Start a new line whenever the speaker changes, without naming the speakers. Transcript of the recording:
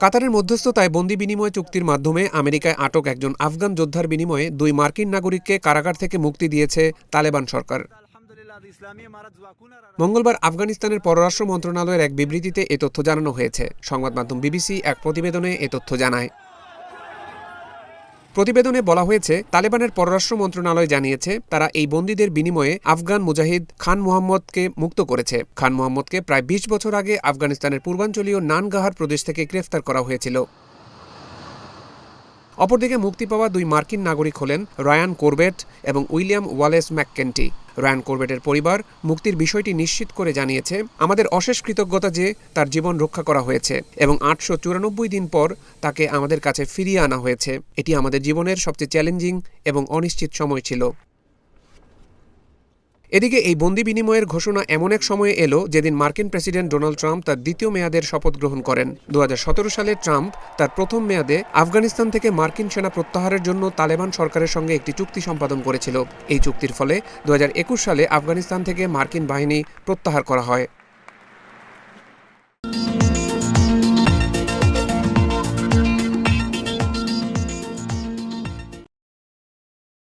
কাতারের মধ্যস্থতায় বন্দি বিনিময় চুক্তির মাধ্যমে আমেরিকায় আটক একজন আফগান যোদ্ধার বিনিময়ে দুই মার্কিন নাগরিককে কারাগার থেকে মুক্তি দিয়েছে তালেবান সরকার। মঙ্গলবার আফগানিস্তানের পররাষ্ট্র মন্ত্রণালয়ের এক বিবৃতিতে এ তথ্য জানানো হয়েছে। সংবাদ মাধ্যম বিবিসি এক প্রতিবেদনে এ তথ্য জানায়। প্রতিবেদনে বলা হয়েছে, তালেবানের পররাষ্ট্র মন্ত্রণালয় জানিয়েছে, তারা এই বন্দীদের বিনিময়ে আফগান মুজাহিদ খান মোহাম্মদকে মুক্ত করেছে। খান মোহাম্মদকে প্রায় বিশ বছর আগে আফগানিস্তানের পূর্বাঞ্চলীয় নানগাহার প্রদেশ থেকে গ্রেফতার করা হয়েছিল। অপরদিকে মুক্তি পাওয়া দুই মার্কিন নাগরিক হলেন রায়ান কোরবেট এবং উইলিয়াম ওয়ালেস ম্যাককেন্টি। রায়ান কোরবেটের পরিবার মুক্তির বিষয়টি নিশ্চিত করে জানিয়েছে, আমাদের অশেষ কৃতজ্ঞতা যে তার জীবন রক্ষা করা হয়েছে এবং আটশো চুরানব্বই দিন পর তাকে আমাদের কাছে ফিরিয়ে আনা হয়েছে। এটি আমাদের জীবনের সবচেয়ে চ্যালেঞ্জিং এবং অনিশ্চিত সময় ছিল। এদিকে এই বন্দি বিনিময়ের ঘোষণা এমন এক সময়ে এলো যেদিন মার্কিন প্রেসিডেন্ট ডোনাল্ড ট্রাম্প তার দ্বিতীয় মেয়াদের শপথ গ্রহণ করেন। দুহাজার সতেরো সালে ট্রাম্প তার প্রথম মেয়াদে আফগানিস্তান থেকে মার্কিন সেনা প্রত্যাহারের জন্য তালেবান সরকারের সঙ্গে একটি চুক্তি সম্পাদন করেছিল। এই চুক্তির ফলে দুহাজার একুশ সালে আফগানিস্তান থেকে মার্কিন বাহিনী প্রত্যাহার করা হয়।